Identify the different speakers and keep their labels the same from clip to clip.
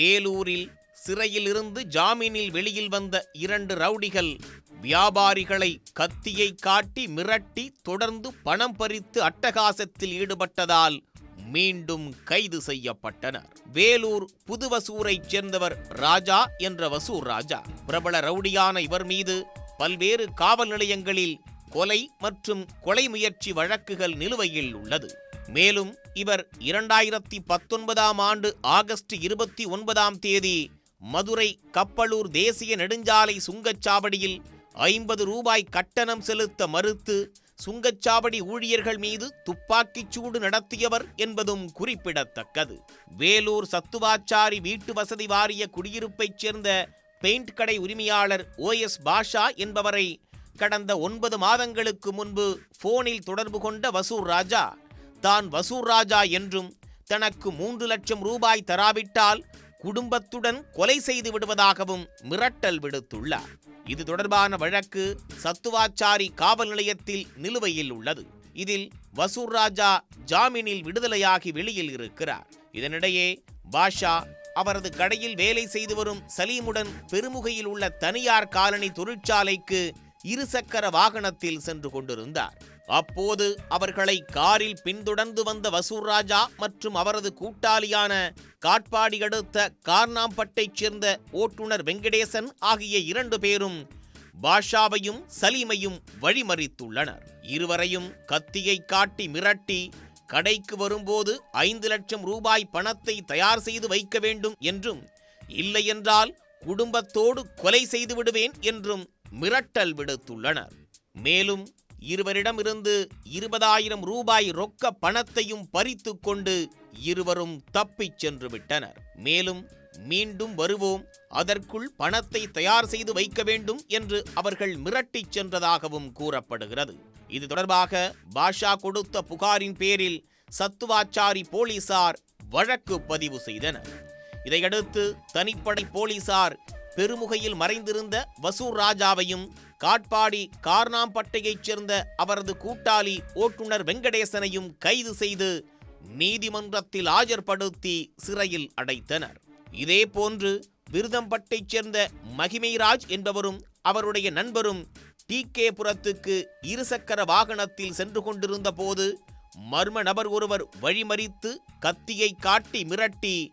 Speaker 1: வேலூரில் சிறையிலிருந்து ஜாமீனில் வெளியில் வந்த இரண்டு ரவுடிகள் வியாபாரிகளை கத்தியை காட்டி மிரட்டி தொடர்ந்து பணம் பறித்து அட்டகாசத்தில் ஈடுபட்டதால் மீண்டும் கைது செய்யப்பட்டனர். வேலூர் புதுவசூரைச் சேர்ந்தவர் ராஜா என்ற வசூர் ராஜா. பிரபல ரவுடியான இவர் மீது பல்வேறு காவல் நிலையங்களில் கொலை மற்றும் கொலை முயற்சி வழக்குகள் நிலுவையில் உள்ளது. மேலும் இவர் இரண்டாயிரத்தி பத்தொன்பதாம் ஆண்டு ஆகஸ்ட் இருபத்தி ஒன்பதாம் தேதி மதுரை கப்பலூர் தேசிய நெடுஞ்சாலை சுங்கச்சாவடியில் ஐம்பது ரூபாய் கட்டணம் செலுத்த மறுத்து சுங்கச்சாவடி ஊழியர்கள் மீது துப்பாக்கிச் சூடு நடத்தியவர் என்பதும் குறிப்பிடத்தக்கது. வேலூர் சத்துவாச்சாரி வீட்டு வசதி வாரிய குடியிருப்பைச் சேர்ந்த பெயிண்ட் கடை உரிமையாளர் ஓ எஸ் பாஷா என்பவரை கடந்த ஒன்பது மாதங்களுக்கு முன்பு போனில் தொடர்பு கொண்ட வசூர் ராஜா தான் வசூர் ராஜா என்றும் தனக்கு மூன்று லட்சம் ரூபாய் தராவிட்டால் குடும்பத்துடன் கொலை செய்து விடுவதாகவும் மிரட்டல் விடுத்துள்ளார். இது தொடர்பான வழக்கு சத்துவாச்சாரி காவல் நிலையத்தில் நிலுவையில் உள்ளது. இதில் வசூர் ராஜா ஜாமீனில் விடுதலையாகி வெளியில் இருக்கிறார். இதனிடையே பாஷா அவரது கடையில் வேலை செய்து வரும் சலீமுடன் பெருமுகையில் உள்ள தனியார் காலனி தொழிற்சாலைக்கு இருசக்கர வாகனத்தில் சென்று கொண்டிருந்தார். அப்போது அவர்களை காரில் பின்தொடர்ந்து வந்த வசூர் ராஜா மற்றும் அவரது கூட்டாளியான காட்பாடி அடுத்த கார்னாம்பட்டைச் சேர்ந்த ஓட்டுநர் வெங்கடேசன் ஆகிய இரண்டு பேரும் பாஷாவையும் சலீமையும் வழிமறித்துள்ளனர். இருவரையும் கத்தியை காட்டி மிரட்டி கடைக்கு வரும்போது ஐந்து லட்சம் ரூபாய் பணத்தை தயார் செய்து வைக்க வேண்டும் என்றும் இல்லையென்றால் குடும்பத்தோடு கொலை செய்து விடுவேன் என்றும் மிரட்டல் விடுத்துள்ளனர். மேலும் இருவரிடமிருந்து இருபதாயிரம் ரூபாய் ரொக்க பணத்தையும் பறித்து கொண்டு இருவரும் தப்பிச் சென்று விட்டனர். மேலும் மீண்டும் வருவோம் அதற்குள் பணத்தை தயார் செய்து வைக்க வேண்டும் என்று அவர்கள் மிரட்டிச் சென்றதாகவும் கூறப்படுகிறது. இது தொடர்பாக பாஷா கொடுத்த புகாரின் பேரில் சத்துவாச்சாரி போலீசார் வழக்கு பதிவு செய்தனர். இதையடுத்து தனிப்படை போலீசார் பெருமுகையில் மறைந்திருந்த வசூர் ராஜாவையும் காட்பாடி கார்னாம்பட்டையைச் சேர்ந்த அவரது கூட்டாளி ஓட்டுநர் வெங்கடேசனையும் கைது செய்து நீதிமன்றத்தில் ஆஜர்படுத்தி சிறையில் அடைத்தனர். இதேபோன்று விருதம்பட்டைச் சேர்ந்த மகிமைராஜ் என்பவரும் அவருடைய நண்பரும் டி கே புரத்துக்கு இருசக்கர வாகனத்தில் சென்று கொண்டிருந்த போது மர்ம நபர் ஒருவர் வழிமறித்து கத்தியை காட்டி மிரட்டி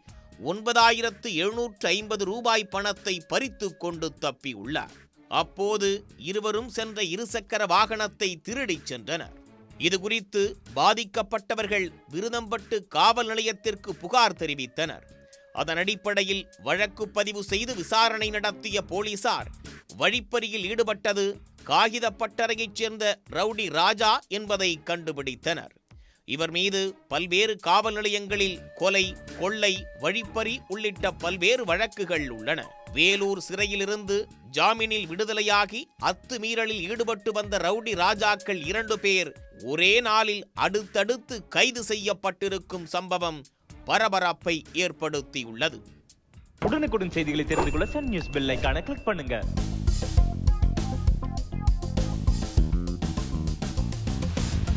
Speaker 1: ஒன்பதாயிரத்து எழுநூற்று ஐம்பது ரூபாய் பணத்தை பறித்து கொண்டு தப்பியுள்ளார். அப்போது இருவரும் சென்ற இருசக்கர வாகனத்தை திருடிச் சென்றனர். இது குறித்து பாதிக்கப்பட்டவர்கள் விருதம்பட்டு காவல் நிலையத்திற்கு புகார் தெரிவித்தனர். அதன் அடிப்படையில் வழக்கு பதிவு செய்து விசாரணை நடத்திய போலீசார் வழிப்பறியில் ஈடுபட்டது காகிதப்பட்டறையைச் சேர்ந்த ரவுடி ராஜா என்பதை கண்டுபிடித்தனர். இவர் மீது பல்வேறு காவல் நிலையங்களில் கொலை கொள்ளை வழிப்பறி உள்ளிட்ட பல்வேறு வழக்குகள் உள்ளன. வேலூர் சிறையிலிருந்து ஜாமீனில் விடுதலையாகி அத்துமீறலில் ஈடுபட்டு வந்த ரவுடி ராஜாக்கள் இரண்டு பேர் ஒரே நாளில் அடுத்தடுத்து கைது செய்யப்பட்டிருக்கும் சம்பவம் பரபரப்பை ஏற்படுத்தியுள்ளது.
Speaker 2: உடனுக்குடன் செய்திகளை தெரிந்து கொள்ள சன் நியூஸ் பெல் ஐகானை கிளிக் பண்ணுங்க.